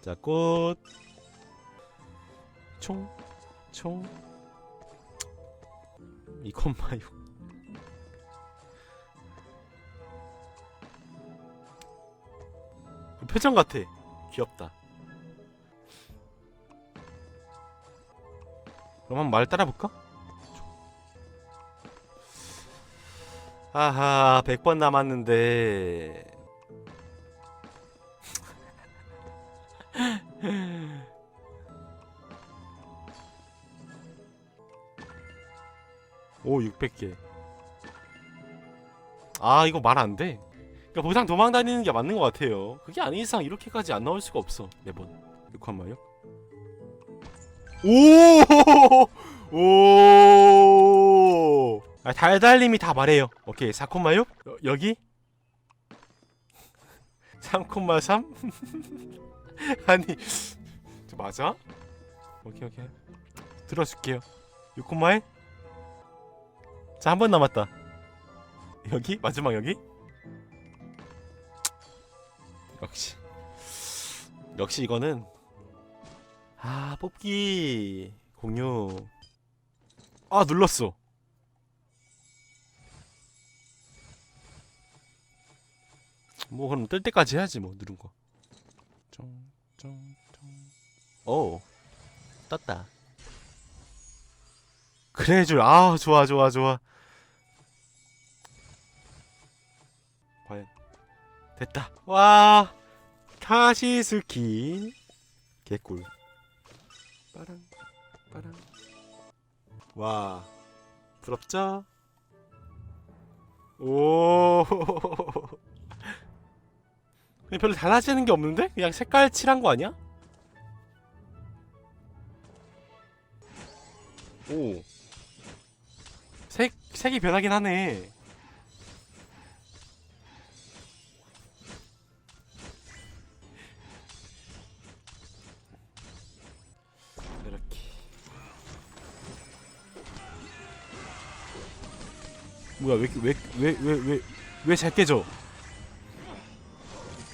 자, 꽃. 총. 총. 이것마요. 표정 같아. 귀엽다. 그럼 한번 말 따라볼까? 아하, 100번 남았는데. 오, 600개. 아, 이거 말 안 돼. 그러니까 보상 도망 다니는 게 맞는 것 같아요. 그게 아닌 이상 이렇게까지 안 나올 수가 없어. 매번. 6한 마요? 오! 오! 아, 달달님이 다 말해요. 오케이, 4콤마요? 여, 여기? 3콤마 3? 아니, 저 맞아? 오케이, 오케이. 들어줄게요. 6콤마에? 자, 한 번 남았다. 여기? 마지막 여기? 역시. 역시 이거는 아, 뽑기 공유. 아, 눌렀어. 뭐 그럼 뜰 때까지 해야지 뭐 누른 거. 쫑쫑쫑. 오. 떴다. 그래 줄. 아, 좋아 좋아 좋아. 과연 됐다. 와. 다시 스킨. 개꿀. 빠랑 빠랑. 와. 부럽죠? 오. 별로 달라지는 게 없는데? 그냥 색깔 칠한 거 아니야? 오. 색 색이 변하긴 하네. 이렇게. 뭐야 왜 왜 왜 왜 왜 왜 잘 깨져?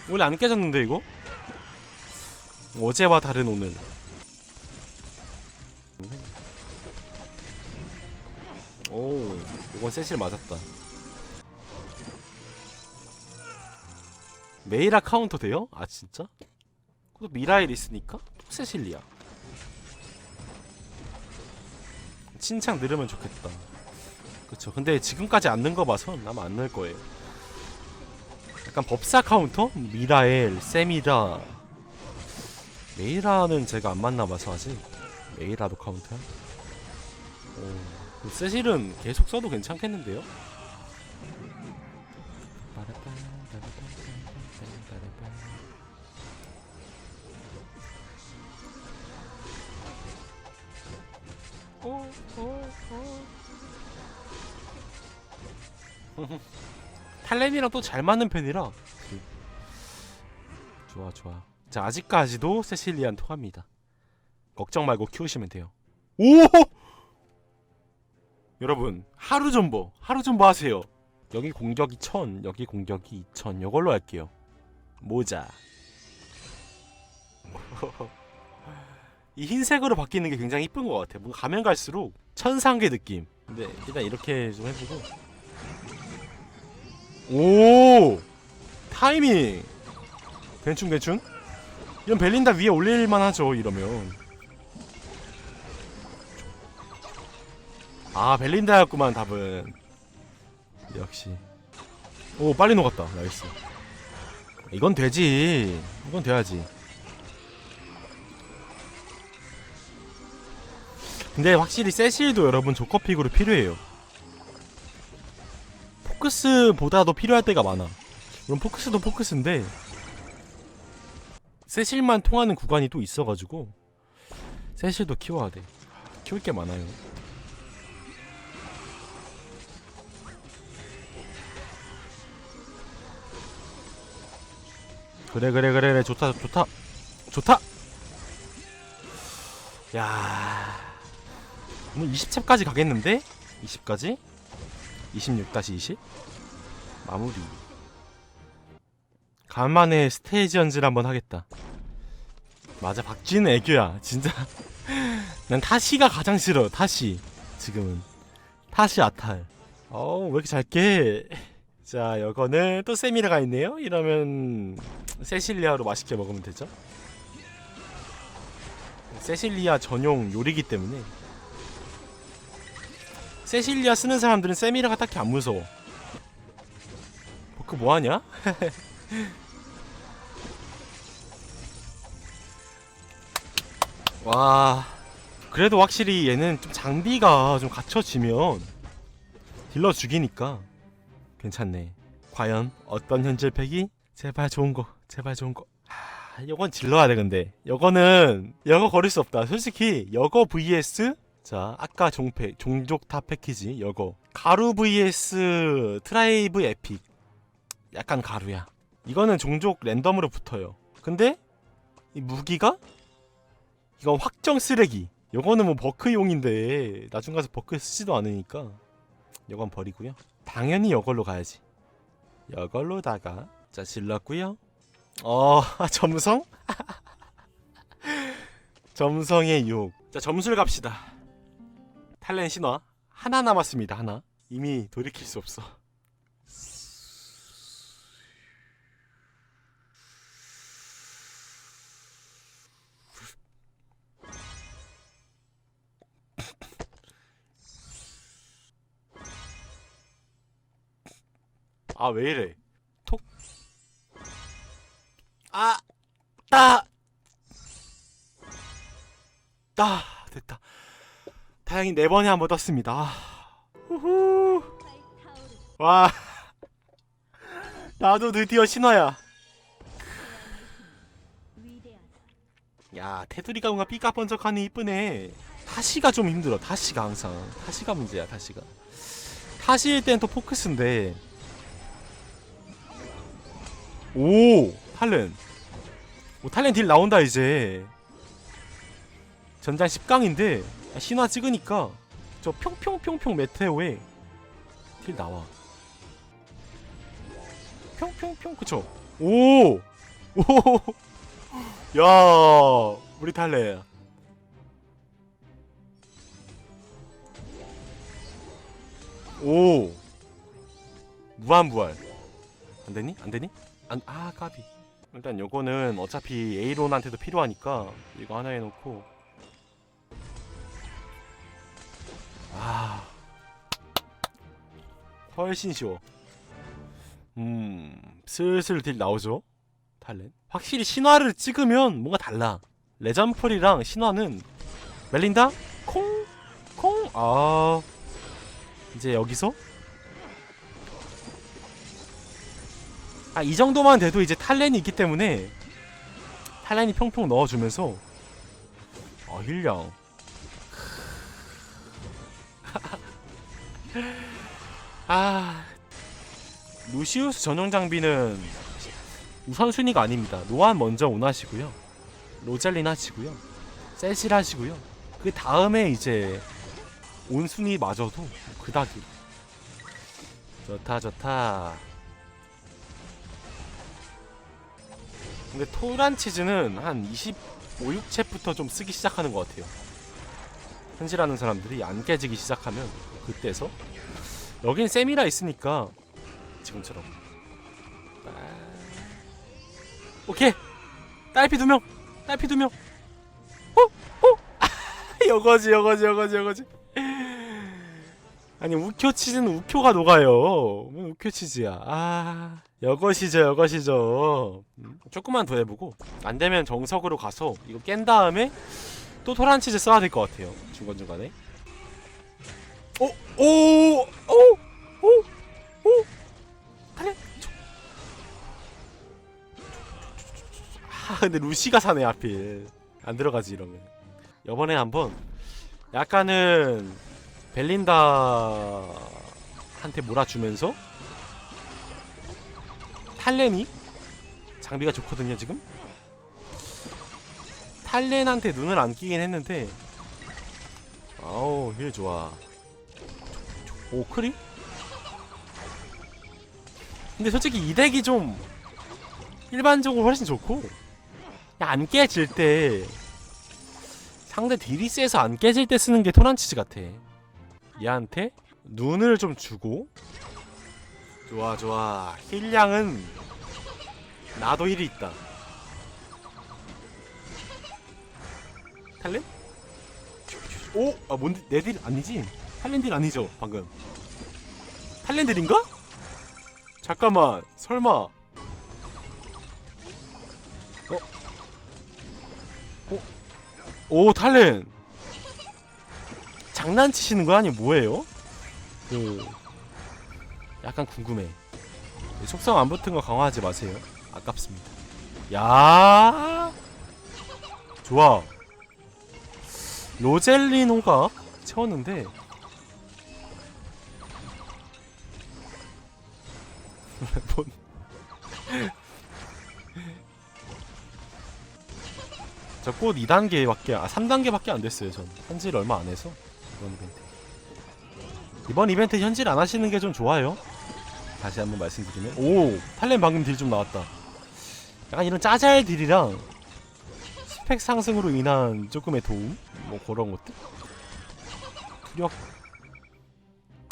원래 안 깨졌는데 이거? 어제와 다른 오늘. 오, 이건 세실 맞았다. 메이라 카운터 돼요? 아 진짜? 그것도 미라일 있으니까? 또 세실리아. 친창 늘으면 좋겠다. 그쵸. 근데 지금까지 안 넣은 거 봐서 아마 안 넣을 거예요. 약간 법사 카운터? 미라엘, 세미라. 메이라는 제가 안 만나봐서 아직. 메이라도 카운터야? 오. 세실은 계속 써도 괜찮겠는데요? 어, 어, 어. 탈렌이랑 또 잘 맞는 편이라. 좋아 좋아. 자 아직까지도 세실리안 통합니다. 걱정 말고 키우시면 돼요. 오 여러분 하루 존버 하루 존버 하세요. 여기 공격이 1000 여기 공격이 2000 이걸로 할게요. 모자. 이 흰색으로 바뀌는 게 굉장히 이쁜 것 같아. 뭔가 가면 갈수록 천상계 느낌. 근데 일단 이렇게 좀 해보고 오! 타이밍! 괜춘 괜춘 이런 벨린다 위에 올릴만 하죠 이러면. 아 벨린다였구만 답은. 역시. 오 빨리 녹았다. 나이스. 이건 되지. 이건 돼야지. 근데 확실히 세실도 여러분 조커픽으로 필요해요 포크스보다도 필요할 때가 많아. 물론 포크스도 포크스인데 세실만 통하는 구간이 또 있어가지고 세실도 키워야 돼. 키울 게 많아요. 그래 그래 그래 그래. 좋다 좋다. 좋다! 야. 오늘 20챕까지 가겠는데? 20까지 26-20 마무리. 간만에 스테이지 연질 한번 하겠다. 맞아 박쥐는 애교야 진짜. 난 타시가 가장 싫어 타시. 지금은. 타시 아탈. 어우 왜 이렇게 잘게 자 이거는 또 세미라가 있네요. 이러면 세실리아로 맛있게 먹으면 되죠? 세실리아 전용 요리기 때문에 세실리아 쓰는 사람들은 세미라가 딱히 안 무서워. 버크 뭐하냐? 와 그래도 확실히 얘는 좀 장비가 좀 갖춰지면 딜러 죽이니까 괜찮네. 과연 어떤 현질 팩이? 제발 좋은 거 제발 좋은 거. 하, 이건 질러야 돼 근데. 이거는 여거 거릴 수 없다. 솔직히 여거 vs 자 아까 종패 종족 타 패키지 여거 가루 vs 트라이브 에픽 약간 가루야 이거는 종족 랜덤으로 붙어요 근데 이 무기가 이건 확정 쓰레기. 요거는 뭐 버크용인데 나중 가서 버크 쓰지도 않으니까 요건 버리고요. 당연히 요걸로 가야지. 요걸로다가 자 질렀고요. 어 점성? 점성의 6. 자 점술 갑시다. 탈렌 신화 하나 남았습니다. 하나. 이미 돌이킬 수 없어. 아 왜 이래? 다행히 네 번에 한 번 떴습니다. 아, 우후. 와, 나도 드디어 신화야. 야, 테두리가 뭔가 삐까번쩍하니 이쁘네. 타시가 좀 힘들어. 타시가 항상. 타시가 문제야. 타시가. 타시일 땐 또 포크스인데 오 탈렌 오 탈렌 딜 나온다 이제 전장 10강인데 아, 신화 찍으니까 저 평평평평 메테오에 딜 나와 평평평 그쵸 오! 오! 야 우리 탈렌 오 무한부활 안되니? 안되니? 안, 아 까비 일단 요거는 어차피 에이론한테도 필요하니까 이거 하나 해놓고 훨씬 쉬워. 음 슬슬 딜 나오죠? 탈렌? 확실히 신화를 찍으면 뭔가 달라. 레전펄이랑 신화는 멜린다? 콩 콩 아 이제 여기서? 아 이 정도만 돼도 이제 탈렌이 있기 때문에 탈렌이 평평 넣어주면서. 어 힐량 아 루시우스 전용 장비는 우선순위가 아닙니다. 노안 먼저 온하시고요. 로젤린 하시고요. 셀실 하시고요. 그 다음에 이제 온순위 마저도 그닥이. 좋다 좋다 근데 토란 치즈는 한 25, 6챕부터 좀 쓰기 시작하는 것 같아요. 현질하는 사람들이 안 깨지기 시작하면 그때서 여긴 세미라 있으니까 지금처럼 아... 오케이 딸피 두 명, 딸피 두 명. 어, 어, 여거지, 여거지, 여거지, 여거지. 아니 우쿄 치즈는 우쿄가 녹아요. 뭐 우쿄 치즈야. 아 여것이죠, 여것이죠. 음, 조금만 더 해보고 안 되면 정석으로 가서 이거 깬 다음에 또 토란 치즈 써야 될 것 같아요. 중간 중간에. 오, 오, 오, 오, 오. 그래. 아 근데 루시가 사네 하필. 안 들어가지 이러면. 이번에 한번 약간은 벨린다한테 몰아주면서 탈렌이 장비가 좋거든요 지금 탈렌한테 눈을 안 끼긴 했는데 아우 힐 좋아 오 크리? 근데 솔직히 이 덱이 좀 일반적으로 훨씬 좋고 안 깨질 때 상대 세서 안 깨질 때 쓰는 게 토란치즈 같아. 얘한테 눈을 좀 주고 좋아 좋아 힐량은 나도 힐이 있다. 탈렌? 오! 아 뭔데 내 딜 아니지? 탈렌 딜 아니죠 방금? 탈렌 딜인가? 잠깐만 설마. 어? 어? 오 탈렌 장난치시는 거 아니 뭐예요? 그 약간 궁금해. 속성 안 붙은 거 강화하지 마세요. 아깝습니다. 야! 좋아. 로젤리노가 채웠는데 뭔 저꽃 2단계밖에 아 3단계밖에 안 됐어요 전. 현질 얼마 안 해서 이번 이벤트. 이번 이벤트 현질 안 하시는 게 좀 좋아요. 다시 한번 말씀드리면. 오! 탈렌 방금 딜 좀 나왔다. 약간 이런 짜잘 딜이랑 스펙 상승으로 인한 조금의 도움? 뭐 그런 것들? 투력.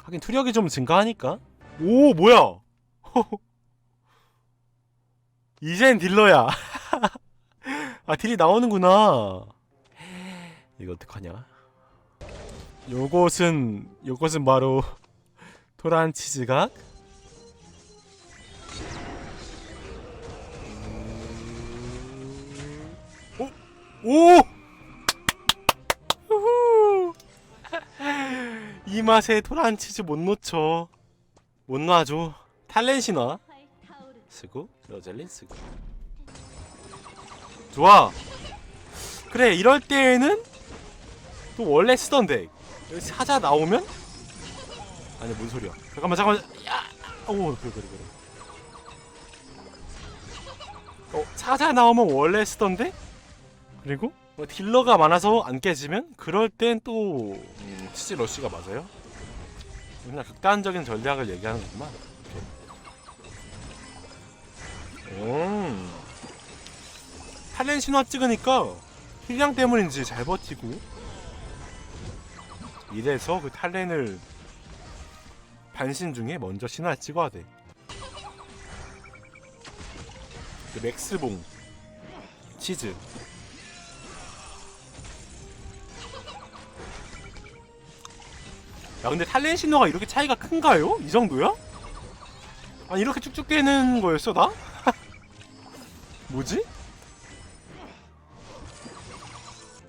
하긴 투력이 좀 증가하니까. 오! 뭐야 이젠 딜러야 아 딜이 나오는구나 이거 어떡하냐 요것은 요것은 바로 토란 치즈각 오! 오! 우후! 이 맛에 토란 치즈 못 놓쳐 못 놔줘 탈렌시나 쓰고 로젤린 쓰고 좋아. 그래 이럴 때에는 또 원래 쓰던 덱 여기 사자 나오면? 아니 뭔 소리야. 잠깐만 잠깐만. 야오 그래 그래 그래. 어 사자 나오면 원래 쓰던데? 그리고 뭐 딜러가 많아서 안 깨지면? 그럴 땐또 음, 치즈 러쉬가 맞아요? 그냥 극단적인 전략을 얘기하는 거구만 탈렌 신화 찍으니까 힐량 때문인지 잘 버티고 이래서 그 탈렌을 반신 중에 먼저 신화 찍어야 돼. 그 맥스봉 치즈 야 근데 탈렌 신화가 이렇게 차이가 큰가요? 이 정도야? 아니 이렇게 쭉쭉 되는 거였어 나? 뭐지?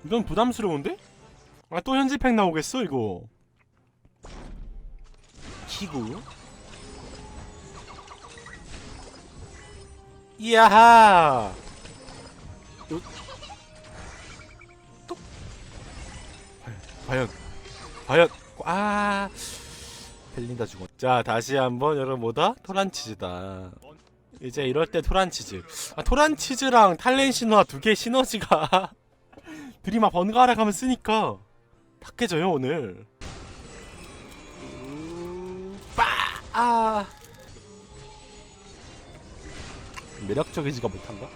이건 부담스러운데? 아 또 현지팩 나오겠어 이거. 키구 이야하! 요... 또 과연 과연 아 벨린다 죽어. 자 다시 한번 여러분 뭐다. 토란치즈다. 이제 이럴 때 토란치즈. 아 토란치즈랑 탈렌 신화 두 개 시너지가 둘이 막 번갈아 가면 쓰니까 다 깨져요 오늘. 빠아! 매력적이지가 못한가?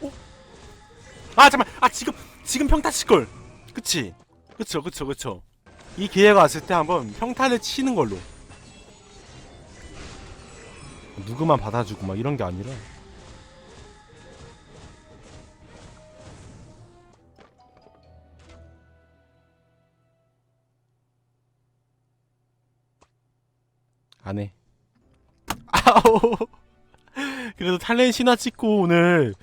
오? 아 잠깐 아 지금 지금 평타 칠걸. 그치? 그쵸 그쵸 그쵸. 이 기회가 왔을 때 한번 평타를 치는 걸로. 누구만 받아주고 막 이런 게 아니라 안 해. 아오. 그래도 탈렌 신화 찍고 오늘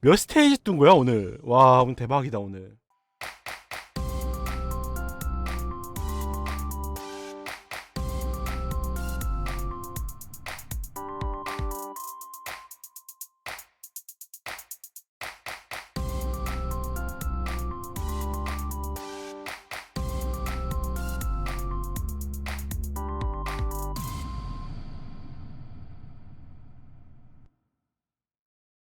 몇 스테이지 뜬 거야 오늘. 와 오늘 대박이다 오늘.